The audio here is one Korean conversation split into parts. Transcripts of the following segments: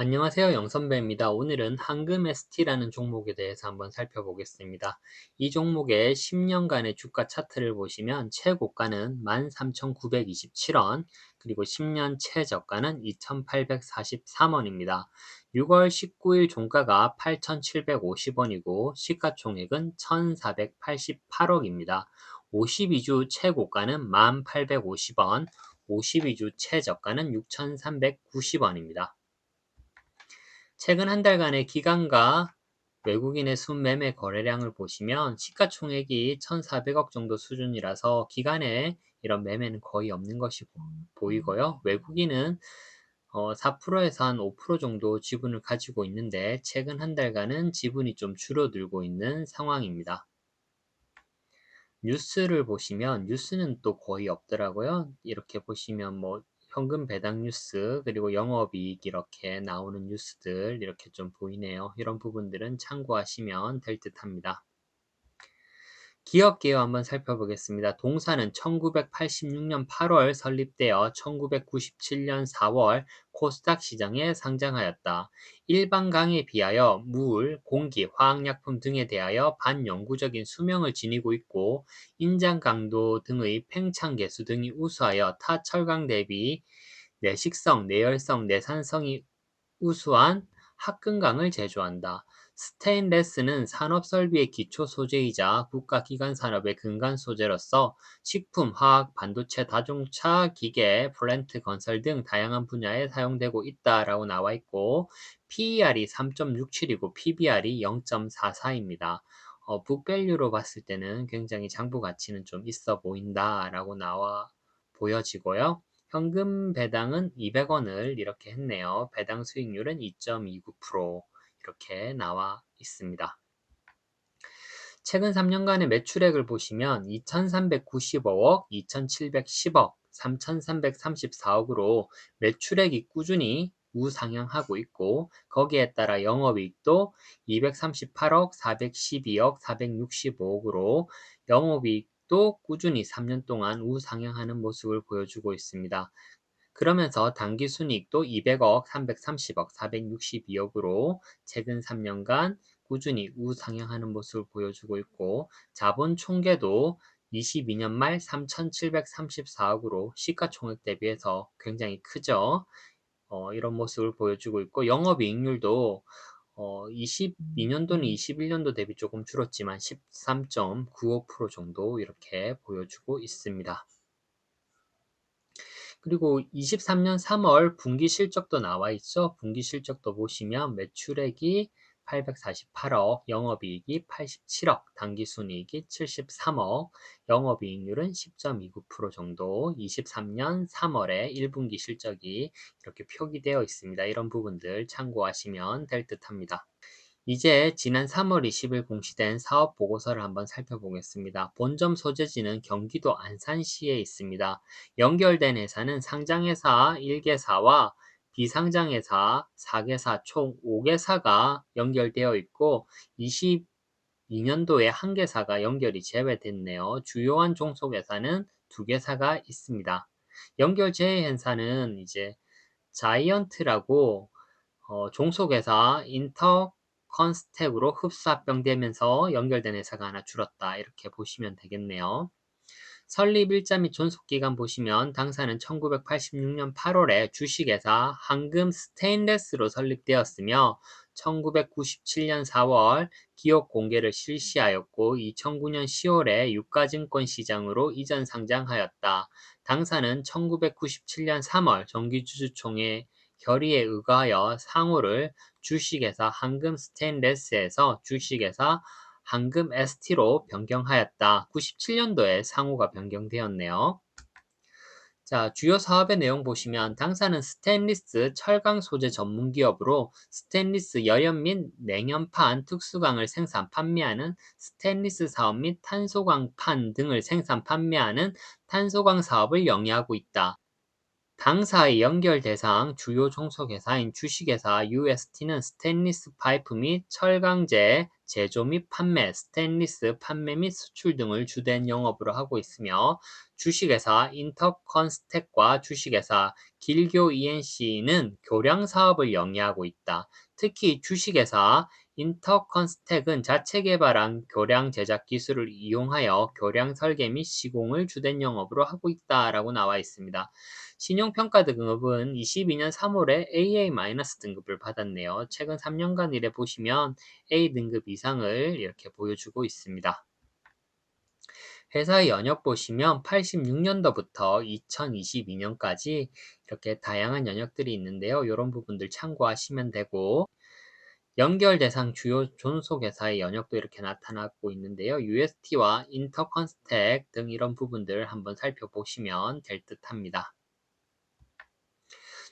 안녕하세요. 영선배입니다. 오늘은 황금 ST라는 종목에 대해서 한번 살펴보겠습니다. 이 종목의 10년간의 주가 차트를 보시면 최고가는 13,927원, 그리고 10년 최저가는 2,843원입니다. 6월 19일 종가가 8,750원이고 시가총액은 1,488억입니다. 52주 최고가는 1,850원, 52주 최저가는 6,390원입니다. 최근 한 달간의 기관과 외국인의 순매매 거래량을 보시면 시가총액이 1,400억 정도 수준이라서 기관에 이런 매매는 거의 없는 것이 보이고요. 외국인은 어, 4%에서 한 5% 정도 지분을 가지고 있는데 최근 한 달간은 지분이 좀 줄어들고 있는 상황입니다. 뉴스를 보시면 뉴스는 또 거의 없더라고요. 이렇게 보시면 뭐 현금 배당 뉴스 그리고 영업이익 이렇게 나오는 뉴스들 이렇게 좀 보이네요. 이런 부분들은 참고하시면 될 듯합니다. 기업 개요 한번 살펴보겠습니다. 동사는 1986년 8월 설립되어 1997년 4월 코스닥 시장에 상장하였다. 일반 강에 비하여 물, 공기, 화학약품 등에 대하여 반영구적인 수명을 지니고 있고 인장 강도 등의 팽창 개수 등이 우수하여 타 철강 대비 내식성, 내열성, 내산성이 우수한 합금강을 제조한다. 스테인레스는 산업 설비의 기초 소재이자 국가기관 산업의 근간 소재로서 식품, 화학, 반도체, 자동차, 기계, 플랜트 건설 등 다양한 분야에 사용되고 있다라고 나와 있고 PER이 3.67이고 PBR이 0.44입니다. 어, 북밸류로 봤을 때는 굉장히 장부 가치는 좀 있어 보인다라고 나와 보여지고요. 현금 배당은 200원을 이렇게 했네요. 배당 수익률은 2.29%. 이렇게 나와 있습니다. 최근 3년간의 매출액을 보시면 2,395억, 2,710억, 3,334억으로 매출액이 꾸준히 우상향하고 있고 거기에 따라 영업이익도 238억, 412억, 465억으로 영업이익도 꾸준히 3년 동안 우상향하는 모습을 보여주고 있습니다. 그러면서 당기 순이익도 200억, 330억, 462억으로 최근 3년간 꾸준히 우상향하는 모습을 보여주고 있고 자본 총계도 22년 말 3,734억으로 시가총액 대비해서 굉장히 크죠. 어, 이런 모습을 보여주고 있고 영업이익률도 어, 22년도는 21년도 대비 조금 줄었지만 13.95% 정도 이렇게 보여주고 있습니다. 그리고 23년 3월 분기 실적도 나와 있죠. 분기 실적도 보시면 매출액이 848억, 영업이익이 87억, 당기순이익이 73억, 영업이익률은 10.29% 정도, 23년 3월에 1분기 실적이 이렇게 표기되어 있습니다. 이런 부분들 참고하시면 될 듯합니다. 이제 지난 3월 20일 공시된 사업 보고서를 한번 살펴보겠습니다. 본점 소재지는 경기도 안산시에 있습니다. 연결된 회사는 상장회사 1개사와 비상장회사 4개사 총 5개사가 연결되어 있고 22년도에 1개사가 연결이 제외됐네요. 주요한 종속회사는 2개사가 있습니다. 연결 제외 회사는 이제 자이언트라고 어, 종속회사 인터 컨스텝으로 흡수 합병되면서 연결된 회사가 하나 줄었다. 이렇게 보시면 되겠네요. 설립 일자 및 존속기간 보시면 당사는 1986년 8월에 주식회사 황금 스테인레스로 설립되었으며 1997년 4월 기업 공개를 실시하였고 2009년 10월에 유가증권 시장으로 이전 상장하였다. 당사는 1997년 3월 정기주주총회 결의에 의거하여 상호를 주식회사 황금 스테인레스에서 주식회사 황금 ST로 변경하였다. 97년도에 상호가 변경되었네요. 자, 주요 사업의 내용 보시면 당사는 스테인리스 철강 소재 전문 기업으로 스테인리스 여연 및 냉연판 특수강을 생산 판매하는 스테인리스 사업 및 탄소광판 등을 생산 판매하는 탄소광 사업을 영위하고 있다. 당사의 연결 대상 주요 종속회사인 주식회사 UST는 스테인리스 파이프 및 철강제 제조 및 판매, 스테인리스 판매 및 수출 등을 주된 영업으로 하고 있으며 주식회사 인터컨스텍과 주식회사 길교 ENC는 교량 사업을 영위하고 있다. 특히 주식회사 인터컨스텍은 자체 개발한 교량 제작 기술을 이용하여 교량 설계 및 시공을 주된 영업으로 하고 있다라고 나와 있습니다. 신용평가 등급은 22년 3월에 AA- 등급을 받았네요. 최근 3년간 일해 보시면 A 등급 이상을 이렇게 보여주고 있습니다. 회사의 연역 보시면 86년도부터 2022년까지 이렇게 다양한 연역들이 있는데요. 이런 부분들 참고하시면 되고 연결 대상 주요 존속 회사의 연역도 이렇게 나타나고 있는데요. UST와 인터컨스텍 등 이런 부분들 한번 살펴보시면 될 듯합니다.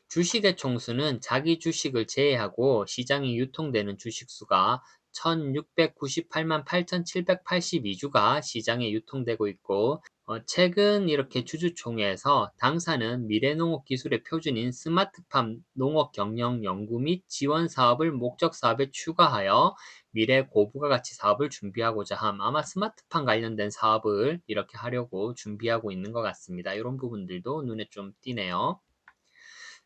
주식의 총수는 자기 주식을 제외하고 시장에 유통되는 주식수가 1698만 8782주가 시장에 유통되고 있고 어, 최근 이렇게 주주총회에서 당사는 미래농업 기술의 표준인 스마트팜 농업 경영 연구 및 지원 사업을 목적 사업에 추가하여 미래 고부가 가치 사업을 준비하고자 함. 아마 스마트팜 관련된 사업을 이렇게 하려고 준비하고 있는 것 같습니다. 이런 부분들도 눈에 좀 띄네요.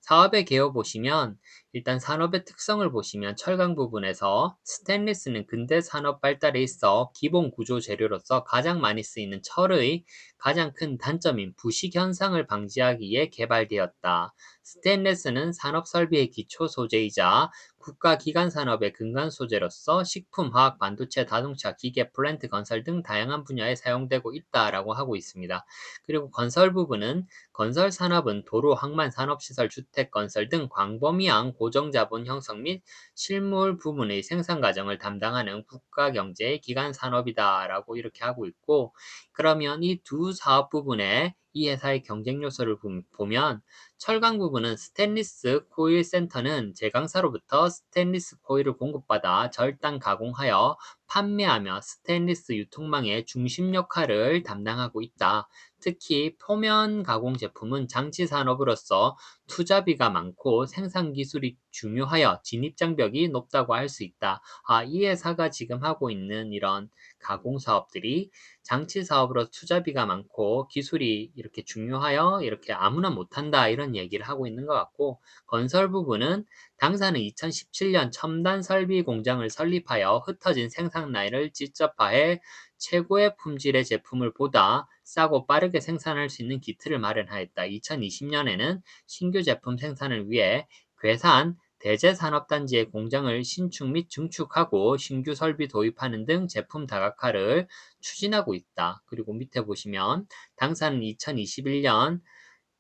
사업의 개요 보시면 일단 산업의 특성을 보시면 철강 부분에서 스테인리스는 근대 산업 발달에 있어 기본 구조 재료로서 가장 많이 쓰이는 철의 가장 큰 단점인 부식 현상을 방지하기 위해 개발되었다. 스테인레스는 산업 설비의 기초 소재이자 국가 기관 산업의 근간 소재로서 식품, 화학, 반도체, 자동차, 기계, 플랜트 건설 등 다양한 분야에 사용되고 있다라고 하고 있습니다. 그리고 건설 부분은 건설 산업은 도로, 항만, 산업시설, 주택 건설 등 광범위한 고정자본 형성 및 실물 부문의 생산 과정을 담당하는 국가 경제의 기관 산업이다라고 이렇게 하고 있고 그러면 이 두 사업 부분에 이 회사의 경쟁 요소를 보면 철강 부분은 스테인리스 코일 센터는 제강사로부터 스테인리스 코일을 공급받아 절단 가공하여 판매하며 스테인리스 유통망의 중심 역할을 담당하고 있다. 특히 표면 가공 제품은 장치 산업으로서 투자비가 많고 생산 기술이 중요하여 진입 장벽이 높다고 할 수 있다. 아, 이 회사가 지금 하고 있는 이런 가공 사업들이 장치 사업으로 투자비가 많고 기술이 이렇게 중요하여 이렇게 아무나 못한다 이런 얘기를 하고 있는 것 같고 건설 부분은 당사는 2017년 첨단 설비 공장을 설립하여 흩어진 생산 라인을 직접화해 최고의 품질의 제품을 보다 싸고 빠르게 생산할 수 있는 기틀을 마련하였다. 2020년에는 신규 제품 생산을 위해 괴산, 대제산업단지의 공장을 신축 및 증축하고 신규 설비 도입하는 등 제품 다각화를 추진하고 있다. 그리고 밑에 보시면 당사는 2021년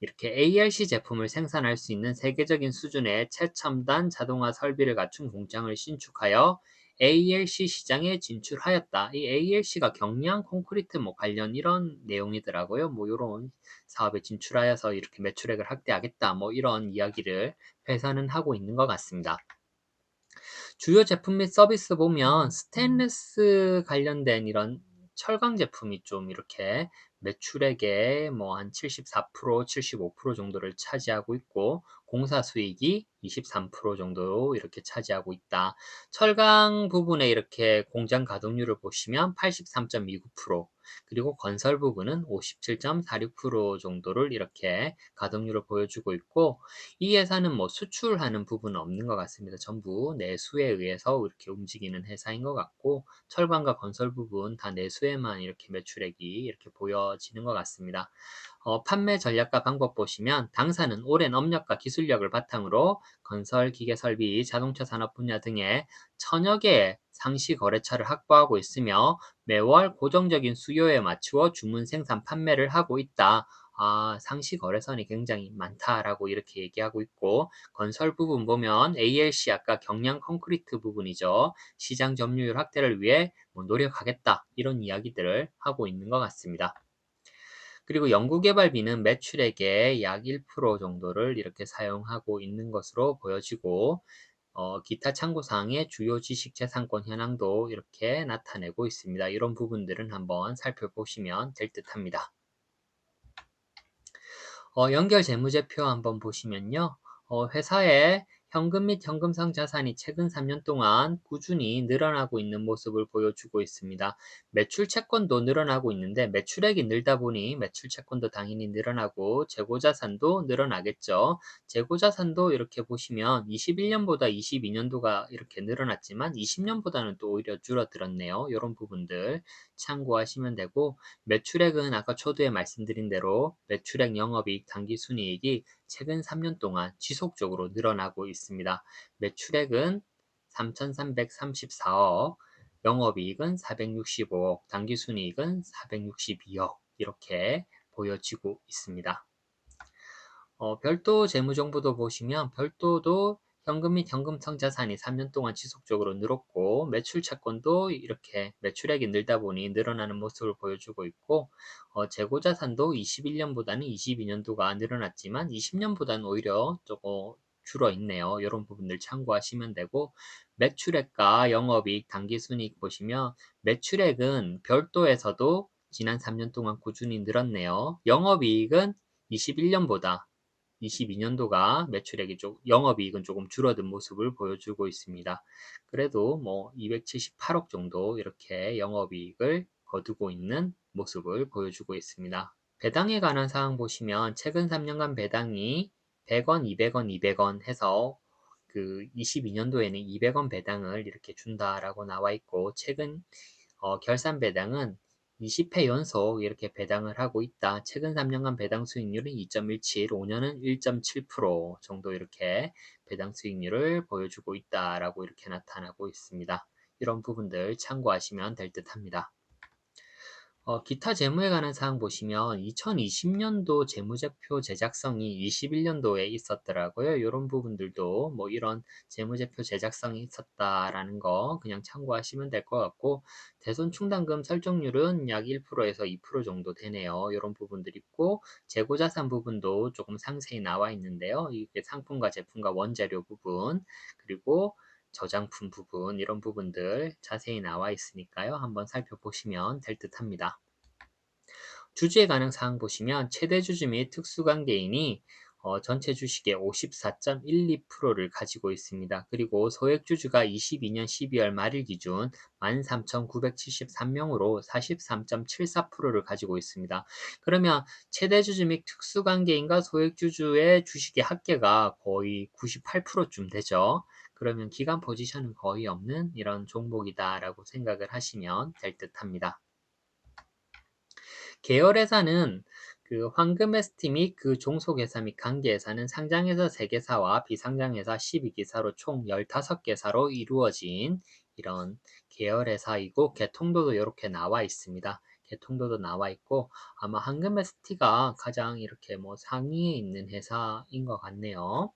이렇게 ARC 제품을 생산할 수 있는 세계적인 수준의 최첨단 자동화 설비를 갖춘 공장을 신축하여 ALC 시장에 진출하였다. 이 ALC가 경량 콘크리트 뭐 관련 이런 내용이더라고요. 뭐 이런 사업에 진출하여서 이렇게 매출액을 확대하겠다. 뭐 이런 이야기를 회사는 하고 있는 것 같습니다. 주요 제품 및 서비스 보면 스테인리스 관련된 이런 철강 제품이 좀 이렇게 매출액의 뭐 한 74%, 75% 정도를 차지하고 있고 공사 수익이 23% 정도 이렇게 차지하고 있다. 철강 부분에 이렇게 공장 가동률을 보시면 83.29% 그리고 건설 부분은 57.46% 정도를 이렇게 가동률을 보여주고 있고 이 회사는 뭐 수출하는 부분은 없는 것 같습니다. 전부 내수에 의해서 이렇게 움직이는 회사인 것 같고 철강과 건설 부분 다 내수에만 이렇게 매출액이 이렇게 보여지는 것 같습니다. 어, 판매 전략과 방법 보시면 당사는 오랜 업력과 기술력을 바탕으로 건설, 기계 설비, 자동차 산업 분야 등의 천여 개의 상시 거래처를 확보하고 있으며 매월 고정적인 수요에 맞추어 주문 생산 판매를 하고 있다. 아, 상시 거래선이 굉장히 많다라고 이렇게 얘기하고 있고 건설 부분 보면 ALC 아까 경량 콘크리트 부분이죠. 시장 점유율 확대를 위해 뭐 노력하겠다 이런 이야기들을 하고 있는 것 같습니다. 그리고 연구개발비는 매출액의 약 1% 정도를 이렇게 사용하고 있는 것으로 보여지고 어, 기타 참고사항의 주요 지식 재산권 현황도 이렇게 나타내고 있습니다. 이런 부분들은 한번 살펴보시면 될 듯 합니다. 어, 연결 재무제표 한번 보시면요. 어, 회사의 현금 및 현금성 자산이 최근 3년 동안 꾸준히 늘어나고 있는 모습을 보여주고 있습니다. 매출 채권도 늘어나고 있는데 매출액이 늘다 보니 매출 채권도 당연히 늘어나고 재고 자산도 늘어나겠죠. 재고 자산도 이렇게 보시면 21년보다 22년도가 이렇게 늘어났지만 20년보다는 또 오히려 줄어들었네요. 이런 부분들 참고하시면 되고 매출액은 아까 초두에 말씀드린 대로 매출액 영업이익 당기순이익이 최근 3년 동안 지속적으로 늘어나고 있습니다. 매출액은 3,334억, 영업이익은 465억, 당기순이익은 462억 이렇게 보여지고 있습니다. 어, 별도 재무정보도 보시면 별도도 현금 및 현금성 자산이 3년 동안 지속적으로 늘었고 매출 채권도 이렇게 매출액이 늘다 보니 늘어나는 모습을 보여주고 있고 어, 재고 자산도 21년보다는 22년도가 늘어났지만 20년보다는 오히려 조금 줄어 있네요. 이런 부분들 참고하시면 되고 매출액과 영업이익, 당기순이익 보시면 매출액은 별도에서도 지난 3년 동안 꾸준히 늘었네요. 영업이익은 21년보다 22년도가 매출액이 좀 영업이익은 조금 줄어든 모습을 보여주고 있습니다. 그래도 뭐 278억 정도 이렇게 영업이익을 거두고 있는 모습을 보여주고 있습니다. 배당에 관한 사항 보시면 최근 3년간 배당이 100원, 200원, 200원 해서 그 22년도에는 200원 배당을 이렇게 준다라고 나와 있고 최근 어, 결산 배당은 20회 연속 이렇게 배당을 하고 있다. 최근 3년간 배당 수익률은 2.17, 5년은 1.7% 정도 이렇게 배당 수익률을 보여주고 있다라고 이렇게 나타나고 있습니다. 이런 부분들 참고하시면 될 듯 합니다. 어, 기타 재무에 관한 사항 보시면 2020년도 재무제표 제작성이 21년도에 있었더라고요. 이런 부분들도 뭐 이런 재무제표 제작성이 있었다라는 거 그냥 참고하시면 될 것 같고 대손 충당금 설정률은 약 1%에서 2% 정도 되네요. 이런 부분들 있고 재고자산 부분도 조금 상세히 나와 있는데요. 이게 상품과 제품과 원재료 부분 그리고 저장품 부분 이런 부분들 자세히 나와 있으니까요. 한번 살펴보시면 될 듯 합니다. 주주에 관한 사항 보시면 최대 주주 및 특수관계인이 어, 전체 주식의 54.12%를 가지고 있습니다. 그리고 소액주주가 22년 12월 말일 기준 13,973명으로 43.74%를 가지고 있습니다. 그러면 최대주주 및 특수관계인과 소액주주의 주식의 합계가 거의 98%쯤 되죠. 그러면 기간 포지션은 거의 없는 이런 종목이다라고 생각을 하시면 될 듯 합니다. 계열회사는 그 황금에스티 및그 종속회사 및 관계회사는 상장회사 3개사와 비상장회사 12개사로 총 15개사로 이루어진 이런 계열회사이고 개통도도 이렇게 나와 있습니다. 개통도도 나와 있고 아마 황금에스티가 가장 이렇게 뭐 상위에 있는 회사인 것 같네요.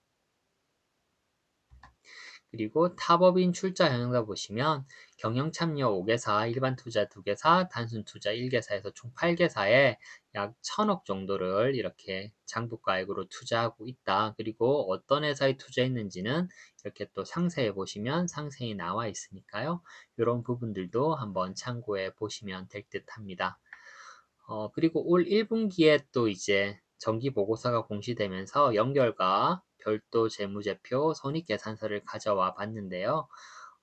그리고 타법인 출자 형용사 보시면 경영 참여 5개사, 일반 투자 2개사, 단순 투자 1개사에서 총 8개사에 약 1000억 정도를 이렇게 장부가액으로 투자하고 있다. 그리고 어떤 회사에 투자했는지는 이렇게 또 상세해 보시면 상세히 나와 있으니까요. 이런 부분들도 한번 참고해 보시면 될 듯 합니다. 어, 그리고 올 1분기에 또 이제 정기 보고서가 공시되면서 연결과 별도 재무제표 손익계산서를 가져와 봤는데요.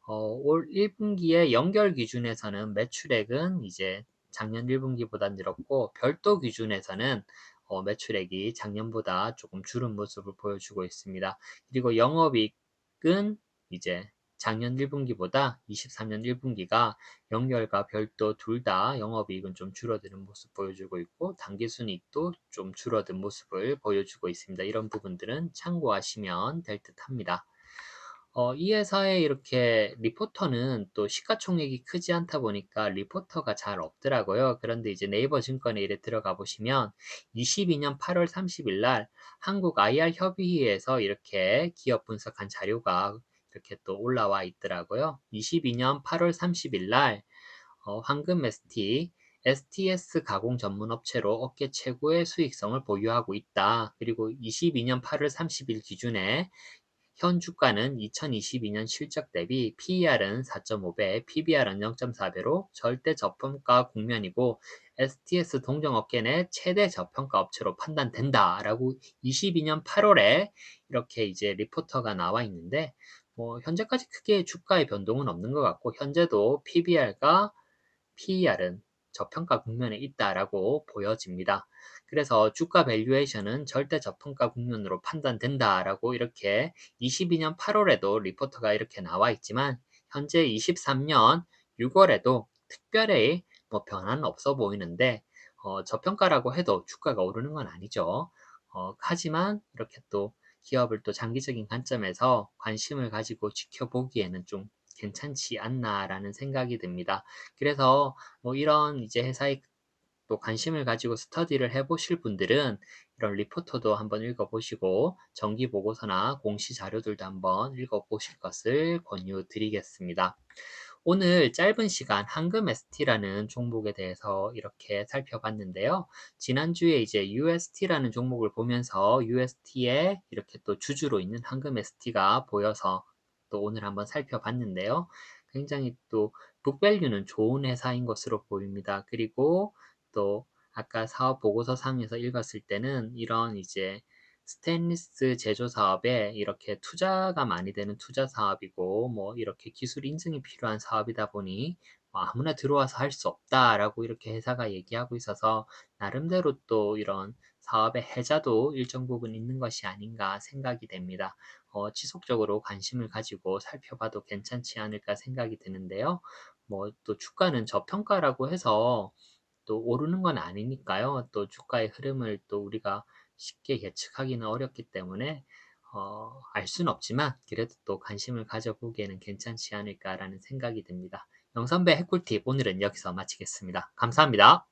어, 올 1분기의 연결 기준에서는 매출액은 이제 작년 1분기보다 늘었고 별도 기준에서는 어, 매출액이 작년보다 조금 줄은 모습을 보여주고 있습니다. 그리고 영업이익은 이제 작년 1분기보다 23년 1분기가 연결과 별도 둘 다 영업이익은 좀 줄어드는 모습 보여주고 있고 단기순이익도 좀 줄어든 모습을 보여주고 있습니다. 이런 부분들은 참고하시면 될 듯 합니다. 어, 이 회사에 이렇게 리포터는 또 시가총액이 크지 않다 보니까 리포터가 잘 없더라고요. 그런데 이제 네이버 증권에 이래 들어가 보시면 22년 8월 30일 날 한국 IR 협의회에서 이렇게 기업 분석한 자료가 이렇게 또 올라와 있더라고요. 22년 8월 30일 날 어, 황금 ST, STS 가공 전문 업체로 업계 최고의 수익성을 보유하고 있다. 그리고 22년 8월 30일 기준에 현 주가는 2022년 실적 대비 PER은 4.5배, PBR은 0.4배로 절대 저평가 국면이고 STS 동종업계 내 최대 저평가 업체로 판단된다라고 22년 8월에 이렇게 이제 리포터가 나와 있는데 뭐 현재까지 크게 주가의 변동은 없는 것 같고 현재도 PBR과 PER은 저평가 국면에 있다라고 보여집니다. 그래서 주가 밸류에이션은 절대 저평가 국면으로 판단된다라고 이렇게 22년 8월에도 리포터가 이렇게 나와 있지만 현재 23년 6월에도 특별히 뭐 변화는 없어 보이는데 어, 저평가라고 해도 주가가 오르는 건 아니죠. 어, 하지만 이렇게 또 기업을 또 장기적인 관점에서 관심을 가지고 지켜보기에는 좀 괜찮지 않나라는 생각이 듭니다. 그래서 뭐 이런 이제 회사에 또 관심을 가지고 스터디를 해보실 분들은 이런 리포터도 한번 읽어보시고 정기 보고서나 공시 자료들도 한번 읽어보실 것을 권유드리겠습니다. 오늘 짧은 시간 한금 ST라는 종목에 대해서 이렇게 살펴봤는데요. 지난주에 이제 UST라는 종목을 보면서 UST에 이렇게 또 주주로 있는 한금 ST가 보여서 또 오늘 한번 살펴봤는데요. 굉장히 또 북밸류는 좋은 회사인 것으로 보입니다. 그리고 또 아까 사업 보고서 상에서 읽었을 때는 이런 이제 스테인리스 제조 사업에 이렇게 투자가 많이 되는 투자 사업이고 뭐 이렇게 기술 인증이 필요한 사업이다 보니 뭐 아무나 들어와서 할 수 없다라고 이렇게 회사가 얘기하고 있어서 나름대로 또 이런 사업의 해자도 일정 부분 있는 것이 아닌가 생각이 됩니다. 어, 지속적으로 관심을 가지고 살펴봐도 괜찮지 않을까 생각이 드는데요. 뭐 또 주가는 저평가라고 해서 또 오르는 건 아니니까요. 또 주가의 흐름을 또 우리가 쉽게 예측하기는 어렵기 때문에 어, 알 수는 없지만 그래도 또 관심을 가져보기에는 괜찮지 않을까라는 생각이 듭니다. 영선배 해꿀팁 오늘은 여기서 마치겠습니다. 감사합니다.